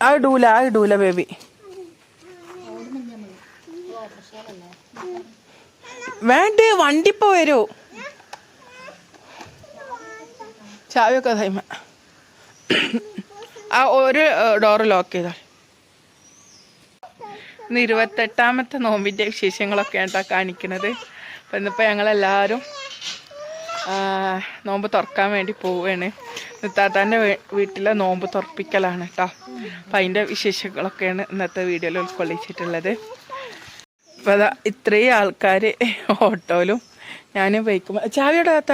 ആ ഇടൂല ആ ഇടൂല ബേബി വേണ്ട വണ്ടി ഇപ്പൊ വരൂ. ചാവിയൊക്കെ തൈമ ആ ഒരു ഡോറ് ലോക്ക് ചെയ്താൽ ഇന്ന് ഇരുപത്തെട്ടാമത്തെ നോമ്പിന്റെ വിശേഷങ്ങളൊക്കെ ആയിട്ടാ കാണിക്കുന്നത് അപ്പം ഇന്നിപ്പോൾ ഞങ്ങളെല്ലാവരും നോമ്പ് തുറക്കാൻ വേണ്ടി പോവുകയാണ് താത്താന്റെ വീട്ടിലെ നോമ്പ് തുറപ്പിക്കലാണ് കേട്ടോ അപ്പം അതിന്റെ വിശേഷങ്ങളൊക്കെയാണ് ഇന്നത്തെ വീഡിയോയിൽ ഉൾക്കൊള്ളിച്ചിട്ടുള്ളത്. അപ്പോൾ അതാ ഇത്രയും ആൾക്കാർ ഓട്ടോയിലും ഞാൻ ബൈക്കും. ചാവിയുടെ താത്ത.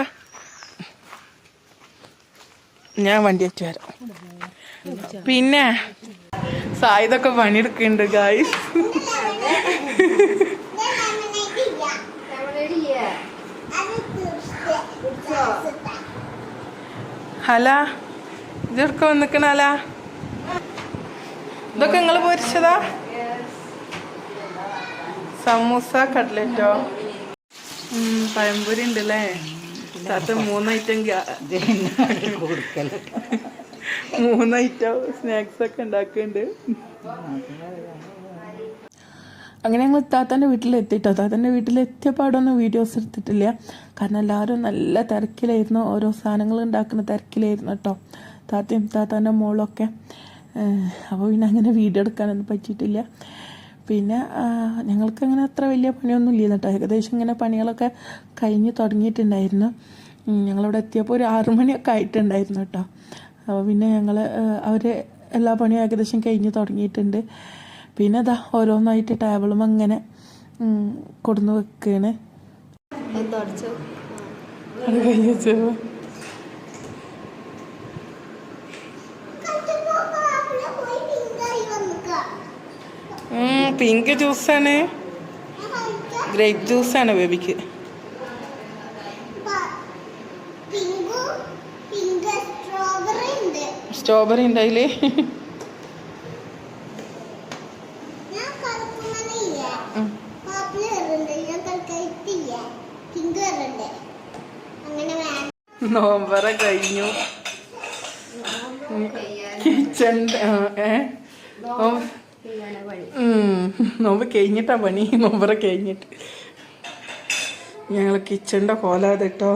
ഞാൻ വണ്ടി വെച്ച് വരാം. പിന്നെ സായുധൊക്കെ പണിയെടുക്കുന്നുണ്ട് ഗായ് ഹല. ഇതൊക്കെ വന്നിക്കണ ഹല. ഇതൊക്കെ നിങ്ങൾ പൊരിച്ചതാ? സമൂസ കട്ട്ലറ്റോ ഉം, പഴംപൊരി ഉണ്ടല്ലേ? താത്ത മൂന്നൈറ്റം മൂന്നൈറ്റം സ്നാക്സ് ഒക്കെ ഉണ്ടാക്കുന്നുണ്ട് അങ്ങനെ ഞങ്ങൾ താത്താന്റെ വീട്ടിലെത്തിയിട്ടോ താത്താന്റെ വീട്ടിലെത്തിയ പാടൊന്നും വീഡിയോസ് എടുത്തിട്ടില്ല. കാരണം എല്ലാവരും നല്ല തിരക്കിലായിരുന്നു. ഓരോ സാധനങ്ങൾ ഉണ്ടാക്കുന്ന തിരക്കിലായിരുന്നു കേട്ടോ. താത്തയും താത്താന്റെ മോളൊക്കെ. അപ്പോൾ പിന്നെ അങ്ങനെ വീഡിയോ എടുക്കാനൊന്നും പറ്റിയിട്ടില്ല. പിന്നെ ഞങ്ങൾക്ക് അങ്ങനെ അത്ര വലിയ പണിയൊന്നും ഇല്ല കേട്ടോ. ഏകദേശം ഇങ്ങനെ പണികളൊക്കെ കഴിഞ്ഞ് തുടങ്ങിയിട്ടുണ്ടായിരുന്നു. ഞങ്ങളിവിടെ എത്തിയപ്പോൾ ഒരു ആറു മണിയൊക്കെ ആയിട്ടുണ്ടായിരുന്നു കേട്ടോ. അപ്പോൾ പിന്നെ ഞങ്ങൾ അവർ എല്ലാ പണിയും ഏകദേശം കഴിഞ്ഞ് തുടങ്ങിയിട്ടുണ്ട്. പിന്നെ അതാ ഓരോന്നായിട്ട് ടേബിളും അങ്ങനെ ഉം, കൊടുന്ന് വെക്കുകയാണ് അത് കഴിഞ്ഞു പിങ്ക് ജ്യൂസാണ് ഗ്രേപ്പ് ജ്യൂസാണ് ബേബിക്ക്. സ്ട്രോബെറി ഉണ്ട്. അതിൽ ഞാൻ കറുപ്പുമണിയില്ലേ പാപ്പിൾ കയറുണ്ട് ഞാൻ തൽക്കാലത്തില്ല പിങ്ക് കയറുണ്ട് അങ്ങനെ വേണം നോമ്പറ കഴിഞ്ഞു. കിച്ചൺ നോമ്പ് കഴിഞ്ഞിട്ടാ പണി. നോമ്പറ കഴിഞ്ഞിട്ട്. ഞങ്ങൾ കിച്ചണിന്റെ കോലാതെ കേട്ടോ.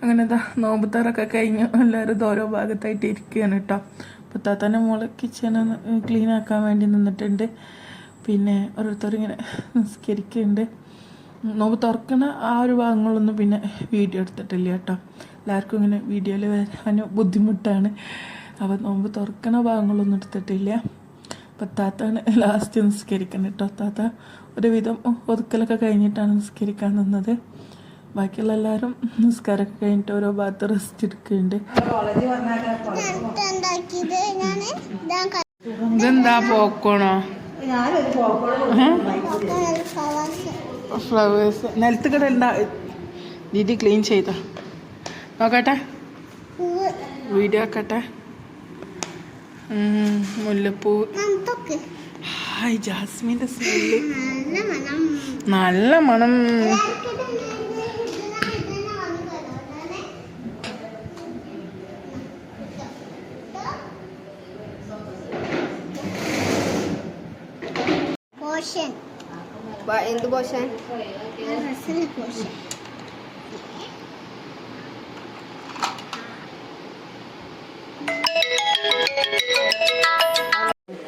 അങ്ങനെ ഇതാ നോമ്പുത്തറൊക്കെ കഴിഞ്ഞു. എല്ലാവരും ഓരോ ഭാഗത്തായിട്ട് ഇരിക്കുകയാണ് കേട്ടോ. അപ്പോൾ താത്താന്റെ മോൾ കിച്ചൺ ക്ലീൻ ആക്കാൻ വേണ്ടി നിന്നിട്ടുണ്ട്. പിന്നെ ഓരോരുത്തർ ഇങ്ങനെ നിസ്കരിക്കുന്നുണ്ട് നോമ്പ് തുറക്കുന്ന ആ ഒരു ഭാഗങ്ങളൊന്നും പിന്നെ വീഡിയോ എടുത്തിട്ടില്ല കേട്ടോ. എല്ലാവർക്കും ഇങ്ങനെ വീഡിയോയിൽ വരാൻ ബുദ്ധിമുട്ടാണ്. അപ്പോൾ നോമ്പ് തുറക്കണ ഭാഗങ്ങളൊന്നും എടുത്തിട്ടില്ല. അപ്പം താത്താണ് ലാസ്റ്റ് നിസ്കരിക്കുന്നത് കേട്ടോ. താത്ത ഒരുവിധം ഒതുക്കലൊക്കെ കഴിഞ്ഞിട്ടാണ് നിസ്കരിക്കാൻ നിന്നത്. ബാക്കിയുള്ള എല്ലാവരും നിസ്കാരമൊക്കെ കഴിഞ്ഞിട്ട് ഓരോ ഭാഗത്ത് റെസ്റ്റ് എടുക്കുന്നുണ്ട്. ഇതെന്താ പോക്കോണോ? ഫ്ലവേഴ്സ് ഫ്ലവേഴ്സ് നിലത്ത് കട ഉണ്ടാ ദീദി ക്ലീൻ ചെയ്ത. നോക്കട്ടെ. വീഡിയോ ആക്കട്ടെ. മുല്ലപ്പൂ. ഹായ് ജാസ്മിന്റെ സ്മെല്ല്. നല്ല മണം നല്ല മണം പോഷൻ എന്ത് പോഷൻ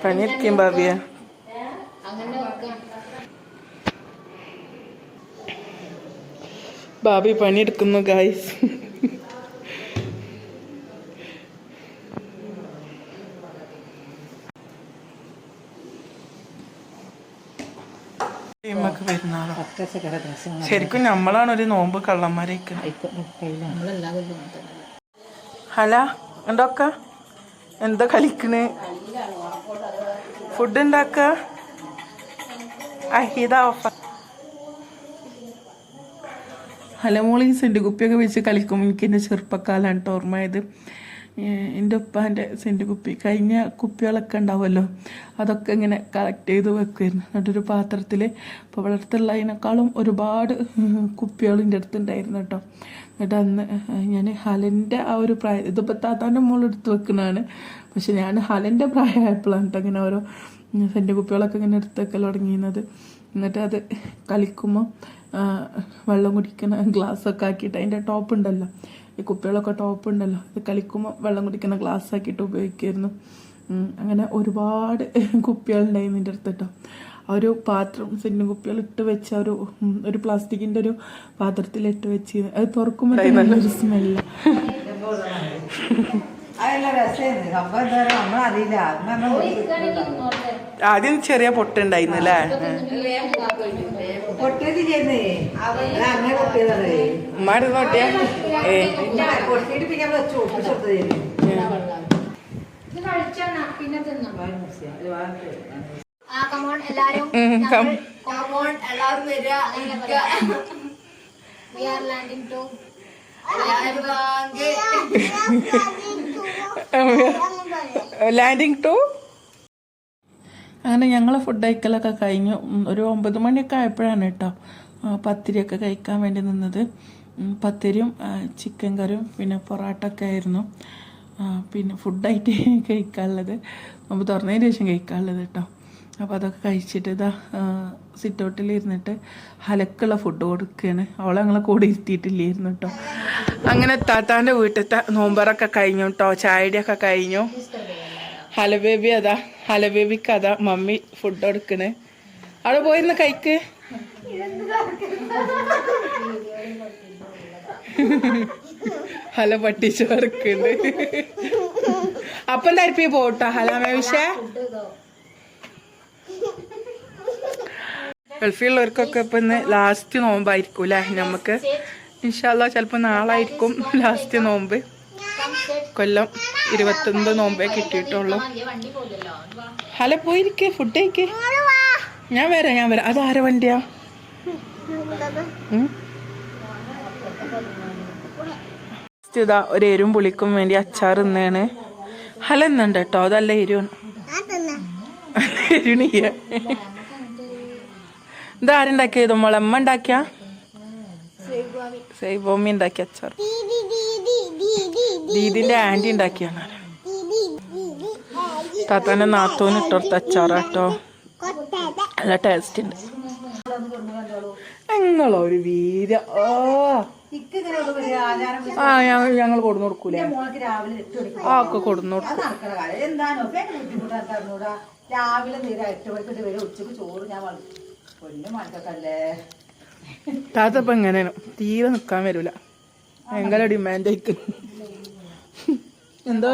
പണിയെടുക്കും ഭാവിയ. ഭാബി പണിയെടുക്കുന്നു ഗായ്സ് ശരിക്കും നമ്മളാണ് ഒരു നോമ്പ് കള്ളന്മാരെ. ഹല എന്തൊക്ക? എന്താ കളിക്കണ്? ഫുഡ് ഉണ്ടാക്ക അഹിത ഓഫ ഹലമോളി സെന്റ് കുപ്പിയൊക്കെ വെച്ച് കളിക്കും എനിക്ക് എന്റെ ചെറുപ്പക്കാലാണ് ഓർമ്മയത് എന്റെ ഉപ്പാന്റെ സെന്റ് കുപ്പി. കഴിഞ്ഞ കുപ്പികളൊക്കെ ഉണ്ടാവുമല്ലോ. അതൊക്കെ ഇങ്ങനെ കളക്ട് ചെയ്ത് വെക്കുമായിരുന്നു എന്നിട്ടൊരു പാത്രത്തിൽ ഇപ്പോൾ വളർത്തുള്ളതിനേക്കാളും ഒരുപാട് കുപ്പികൾ എന്റെ അടുത്തുണ്ടായിരുന്നു കേട്ടോ. എന്നിട്ട് അന്ന് ഞാൻ ഹലന്റെ ആ ഒരു പ്രായം ഇതിപ്പോൾ താത്താന്റെ എടുത്ത് വെക്കുന്നതാണ്. പക്ഷെ ഞാൻ ഹലന്റെ പ്രായമായപ്പോഴാണ് കേട്ടോ ഇങ്ങനെ ഓരോ സെന്റ് കുപ്പികളൊക്കെ ഇങ്ങനെ എടുത്ത് വെക്കൽ തുടങ്ങിയിരുന്നത്. എന്നിട്ട് അത് കളിക്കുമ്പോൾ വെള്ളം കുടിക്കുന്ന ഗ്ലാസ്സൊക്കെ ആക്കിയിട്ട് അതിന്റെ ടോപ്പ് ഉണ്ടല്ലോ. ഈ കുപ്പികളൊക്കെ ടോപ്പ് ഉണ്ടല്ലോ. ഇത് കളിക്കുമ്പോൾ വെള്ളം കുടിക്കുന്ന ഗ്ലാസ് ആക്കിയിട്ട് ഉപയോഗിക്കുമായിരുന്നു അങ്ങനെ ഒരുപാട് കുപ്പികളുണ്ടായിരുന്നു എന്റെ അടുത്ത് കേട്ടോ ആ ഒരു പാത്രം സെന്റിന് കുപ്പികൾ ഇട്ട് വെച്ച ഒരു ഒരു പ്ലാസ്റ്റിക്കിന്റെ ഒരു പാത്രത്തിൽ ഇട്ട് വെച്ച്. അത് തുറക്കുമ്പോൾ നല്ലൊരു സ്മെല്ല് അതെല്ലാം രസമായിരുന്നു സംഭവം എന്താ പറയുക നമ്മളറിയില്ല. നമ്മൾ ആദ്യം ചെറിയ പൊട്ടുണ്ടായിരുന്നു അല്ലേ? പൊട്ടിയത് ചെയ്യുന്നേ അത് അങ്ങനെ പൊട്ടിയതാണ്. ഉമ്മാട് നോട്ടിയാ ഏ. പിന്നെ പൊട്ടിയിട്ട് പിന്നെ നമ്മൾ വെച്ച് ഒപ്പിച്ച് കൊടുത്തത് ആ കമോൺ എല്ലാരും. കമോൺ എല്ലാവരും വരിക ഇരിക്കുക. വി ആർ ലാൻഡിംഗ് ടു എല്ലാവരും വാങ്ങ്. ലാൻഡിങ് ടു അങ്ങനെ ഞങ്ങൾ ഫുഡ് കഴിക്കലൊക്കെ കഴിഞ്ഞു. ഒരു ഒമ്പത് മണിയൊക്കെ ആയപ്പോഴാണ് കേട്ടോ. പത്തിരിയൊക്കെ കഴിക്കാൻ വേണ്ടി നിന്നത്. പത്തിരിയും ചിക്കൻ കറിയും പിന്നെ പൊറോട്ട ഒക്കെ ആയിരുന്നു. പിന്നെ ഫുഡായിട്ട് കഴിക്കാനുള്ളത്. നമുക്ക് തുറന്നതിന് ശേഷം കഴിക്കാനുള്ളത് കേട്ടോ. അപ്പോൾ അതൊക്കെ കഴിച്ചിട്ട് ഇതാ സിറ്റൗട്ടിലിരുന്നിട്ട് ഹലക്കുള്ള ഫുഡ് കൊടുക്കുകയാണ് അവളെ ഞങ്ങളെ കൂടെ ഇരുത്തിയിട്ടില്ലായിരുന്നു കേട്ടോ അങ്ങനെ താത്താന്റെ വീട്ടിലത്തെ നോമ്പറൊക്കെ കഴിഞ്ഞു കേട്ടോ ചായയുടെയൊക്കെ കഴിഞ്ഞു. ഹല ബേബി അതാ ഹല ബേബിക്ക് അതാ മമ്മി ഫുഡ് കൊടുക്കണേ. അവിടെ പോയിരുന്ന കൈക്ക് ഹല പട്ടിച്ച് കൊടുക്കുന്നുണ്ട് അപ്പം തരിപ്പി പോട്ടോ ഹലാമേ മേവിഷേ ഗൾഫിലുള്ളവർക്കൊക്കെ ഇപ്പം ഇന്ന് ലാസ്റ്റ് നോമ്പായിരിക്കും അല്ലേ നമുക്ക് ഇൻഷാല്ല ചിലപ്പോൾ നാളായിരിക്കും ലാസ്റ്റ് നോമ്പ്. കൊല്ലം ഇരുപത്തൊമ്പത് നോമ്പേ കിട്ടിയിട്ടുള്ളൂ. ഹല പോയിരിക്കേ ഫുഡ് കഴിക്കേ. ഞാൻ വരാം ഞാൻ വരാം. അത് ആരെ വണ്ടിയാ? ഇതാ ഒരു എരും പുളിക്കും വേണ്ടി അച്ചാർ ഇന്നാണ് ഹല എന്നുണ്ട് കേട്ടോ അതല്ല എരുവാണ്. എരിണിയ ഇതാരുണ്ടാക്കിയത് മുളമ്മ ഉണ്ടാക്കിയ സൈബോമി ഉണ്ടാക്കിയ അച്ചാർ ദീദിന്റെ ആന്റി ഉണ്ടാക്കിയാണ് താത്താന്റെ നാത്തോന് ഇട്ടോർത്ത അച്ചാറാട്ടോ നല്ല ടേസ്റ്റ് ഉണ്ട് നിങ്ങളോ ഒരു വീര ആ ഞങ്ങൾ ഞങ്ങൾ കൊടുന്നു കൊടുക്കൂലേ ആ ഒക്കെ കൊടുന്നു കൊടുക്കും നടക്കണ കാര്യം എന്താണോ ബുദ്ധിമുട്ടാന്ന് പറഞ്ഞൂടാ രാവിലെ നേരെ എട്ട് മണിക്ക് വരെ ഉച്ചയ്ക്ക് ചോറ് ഞാൻ വള പൊന്നു എങ്ങനെ എങ്ങനെയാണ് തീരെ നിക്കാൻ വരൂല. ഭയങ്കര ഡിമാൻഡ് ആയിക്ക്? എന്താ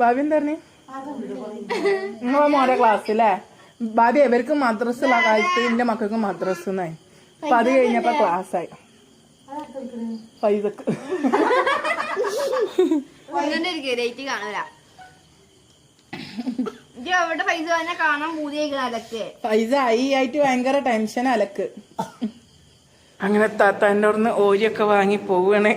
ഭാബി എന്താ നിങ്ങളെ മോടെ ക്ലാസ് അല്ലേ? ഭാബി ഇവർക്ക് മദ്രസ് ഉള്ള കാലത്ത് എന്റെ മക്കൾക്ക് മദ്രസ് എന്നായി. അപ്പൊ അത് കഴിഞ്ഞപ്പോ ക്ലാസ് ആയി. ഗരേറ്റ് കാണൂല. പൈസ തന്നെ കാണാൻ പൈസ ആയി ആയിട്ട് ഭയങ്കര ടെൻഷൻ അലക്ക്. അങ്ങനെ താത്താന്റെ അവിടുന്ന് ഓരിയൊക്കെ വാങ്ങി പോവുകയാണ്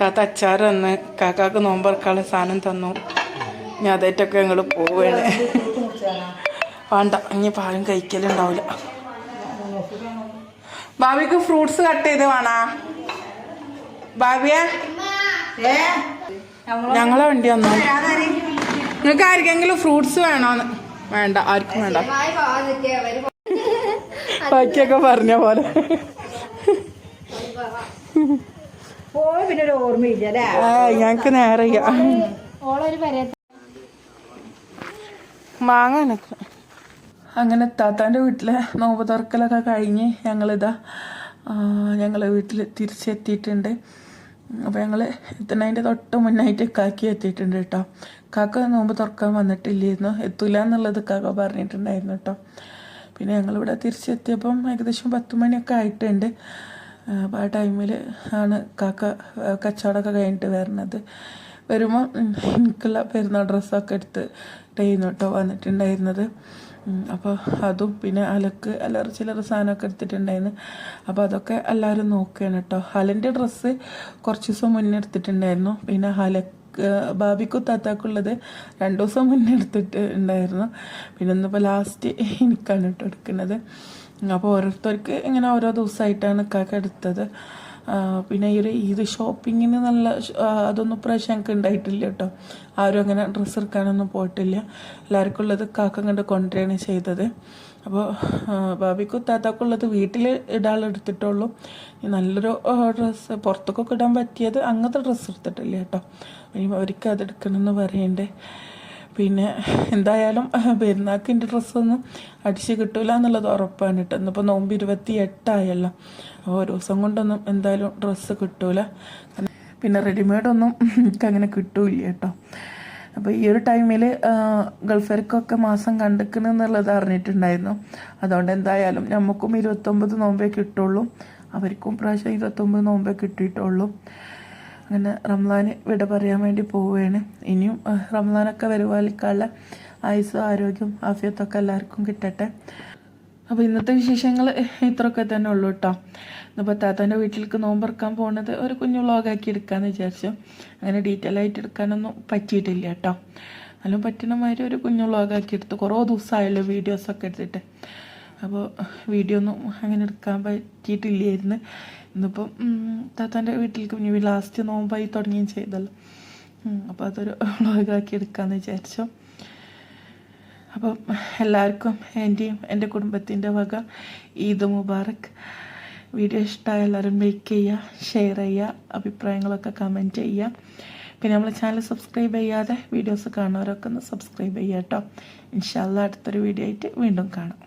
താത്ത അച്ചാർ തന്ന് കാക്കാക്ക് നോമ്പറക്കാനുള്ള സാധനം തന്നു. ഞാൻ അതേറ്റൊക്കെ ഞങ്ങൾ പോവുകയാണ് വേണ്ട ഇനി പാലും കഴിക്കലുണ്ടാവില്ല ഭാവിക്ക് ഫ്രൂട്ട്സ് കട്ട് ചെയ്ത് വേണാ? ഭാവിയെ? ഞങ്ങളെ വണ്ടി വന്നോ? നിങ്ങൾക്ക് ആർക്കെങ്കിലും ഫ്രൂട്ട്സ് വേണോന്ന്? വേണ്ട ആർക്കും വേണ്ട. ബാക്കിയൊക്കെ പറഞ്ഞ പോലെ. പോയി പിന്നെ ഒരു ഓർമ്മയില്ല ഞങ്ങക്ക് നേരെ. മാങ്ങ എനക്ക് അങ്ങനെ താത്താന്റെ വീട്ടിലെ നോമ്പ് തുറക്കലൊക്കെ കഴിഞ്ഞ് ഞങ്ങളിതാ ഞങ്ങൾ വീട്ടിൽ തിരിച്ചെത്തിയിട്ടുണ്ട്. അപ്പോൾ ഞങ്ങൾ എത്തുന്നതിന്റെ തൊട്ട് മുന്നായിട്ട് കാക്കി എത്തിയിട്ടുണ്ട് കേട്ടോ. കാക്ക നോമ്പ് തുറക്കാൻ വന്നിട്ടില്ലായിരുന്നു. എത്തൂല എന്നുള്ളത് കാക്ക പറഞ്ഞിട്ടുണ്ടായിരുന്നു കേട്ടോ. പിന്നെ ഞങ്ങളിവിടെ തിരിച്ചെത്തിയപ്പം ഏകദേശം പത്ത് മണിയൊക്കെ ആയിട്ടുണ്ട്. അപ്പോൾ ആ ടൈമിൽ ആണ് കാക്ക കച്ചവടമൊക്കെ കഴിഞ്ഞിട്ട് വരുന്നത് വരുമ്പോൾ എനിക്കുള്ള പെരുന്നാൾ ഡ്രസ്സൊക്കെ എടുത്ത് ചെയ്യുന്നു കേട്ടോ വന്നിട്ടുണ്ടായിരുന്നത്. അപ്പോൾ അതും പിന്നെ അലക്ക് അലറി ചില്ലറ സാധനമൊക്കെ എടുത്തിട്ടുണ്ടായിരുന്നു. അപ്പോൾ അതൊക്കെ എല്ലാവരും നോക്കുകയാണ് കേട്ടോ. ഹലന്റെ ഡ്രസ്സ് കുറച്ച് ദിവസം മുന്നേ എടുത്തിട്ടുണ്ടായിരുന്നു. പിന്നെ ഹലക്ക് ബാബിക്കും താത്താക്കുള്ളത് രണ്ട് ദിവസം മുന്നേ എടുത്തിട്ട് ഉണ്ടായിരുന്നു. പിന്നെ ഇന്നിപ്പോൾ ലാസ്റ്റ് എനിക്കാണ് കേട്ടോ എടുക്കുന്നത്. അപ്പോൾ ഓരോരുത്തർക്ക് ഇങ്ങനെ ഓരോ ദിവസമായിട്ടാണ് കാക്ക എടുത്തത്. പിന്നെ ഈ ഒരു ഷോപ്പിങ്ങിന് നല്ല അതൊന്നും പ്രാവശ്യം ഞങ്ങൾക്ക് ഉണ്ടായിട്ടില്ല കേട്ടോ ആരും അങ്ങനെ ഡ്രസ്സ് എടുക്കാനൊന്നും പോയിട്ടില്ല. എല്ലാവർക്കും ഉള്ളത് കാക്ക കണ്ട് കൊണ്ടുവരികയാണ് ചെയ്തത്. അപ്പോൾ ബാബിക്കും താത്താക്കുള്ളത് വീട്ടിൽ ഇടാളെടുത്തിട്ടുള്ളൂ നല്ലൊരു ഡ്രസ്സ് പുറത്തൊക്കെ ഇടാൻ പറ്റിയത് അങ്ങനത്തെ ഡ്രസ്സ് എടുത്തിട്ടില്ല കേട്ടോ അവർക്ക് അത് എടുക്കണമെന്ന് പറയണ്ടേ. പിന്നെ എന്തായാലും പെരുന്നാൾക്ക് എന്റെ ഡ്രസ്സൊന്നും അടിച്ച് കിട്ടൂല എന്നുള്ളത് ഉറപ്പാണ് കേട്ടോ. ഇന്നിപ്പോൾ നോമ്പ് ഇരുപത്തി എട്ടായല്ലോ അപ്പോൾ ഒരു ദിവസം കൊണ്ടൊന്നും എന്തായാലും ഡ്രസ്സ് കിട്ടൂല. പിന്നെ റെഡിമെയ്ഡൊന്നും എനിക്ക് അങ്ങനെ കിട്ടൂല കേട്ടോ. അപ്പോൾ ഈ ഒരു ടൈമിൽ ഗൾഫർക്കൊക്കെ മാസം കണ്ടിക്കണമെന്നുള്ളത് അറിഞ്ഞിട്ടുണ്ടായിരുന്നു. അതുകൊണ്ട് എന്തായാലും നമുക്കും ഇരുപത്തൊമ്പത് നോമ്പേ കിട്ടുള്ളൂ. അവർക്കും പ്രാവശ്യം ഇരുപത്തൊമ്പത് നോമ്പേ കിട്ടിയിട്ടുള്ളൂ. അങ്ങനെ റംലാന് വിട പറയാൻ വേണ്ടി പോവുകയാണ്. ഇനിയും റംലാനൊക്കെ വരുവാലിക്കാനുള്ള ആയുസ്സും ആരോഗ്യം ആഫിയത്തൊക്കെ എല്ലാവർക്കും കിട്ടട്ടെ. അപ്പോൾ ഇന്നത്തെ വിശേഷങ്ങൾ ഇത്രയൊക്കെ തന്നെ ഉള്ളൂ കേട്ടോ ഇന്നിപ്പോൾ താത്താന്റെ വീട്ടിലേക്ക് നോമ്പറക്കാൻ പോകുന്നത് ഒരു കുഞ്ഞു വ്ളോഗാക്കി എടുക്കാമെന്ന് വിചാരിച്ചു. അങ്ങനെ ഡീറ്റെയിൽ ആയിട്ട് എടുക്കാനൊന്നും പറ്റിയിട്ടില്ല കേട്ടോ എന്നാലും പറ്റുന്ന മാതിരി ഒരു കുഞ്ഞു വ്ളോഗാക്കി എടുത്തു. കുറേ ദിവസമായല്ലോ വീഡിയോസൊക്കെ എടുത്തിട്ട്. അപ്പോൾ വീഡിയോ ഒന്നും അങ്ങനെ എടുക്കാൻ പറ്റിയിട്ടില്ലായിരുന്നു. ഇന്നിപ്പം താത്താന്റെ വീട്ടിലേക്ക് ഇനി ലാസ്റ്റ് നോമ്പായി തുടങ്ങുകയും ചെയ്തല്ലോ. അപ്പോൾ അതൊരു വ്ളോഗാക്കി എടുക്കാമെന്ന് വിചാരിച്ചു. അപ്പം എല്ലാവർക്കും എന്റെയും എന്റെ കുടുംബത്തിന്റെ വക ഈദ് മുബാറക്. വീഡിയോ ഇഷ്ടമായ എല്ലാവരും ലൈക്ക് ചെയ്യുക ഷെയർ ചെയ്യുക അഭിപ്രായങ്ങളൊക്കെ കമന്റ് ചെയ്യുക. പിന്നെ നമ്മൾ ചാനൽ സബ്സ്ക്രൈബ് ചെയ്യാതെ വീഡിയോസ് കാണുന്നവരൊക്കെ ഒന്ന് സബ്സ്ക്രൈബ് ചെയ്യാം കേട്ടോ. ഇൻഷാല്ല അടുത്തൊരു വീഡിയോ ആയിട്ട് വീണ്ടും കാണാം.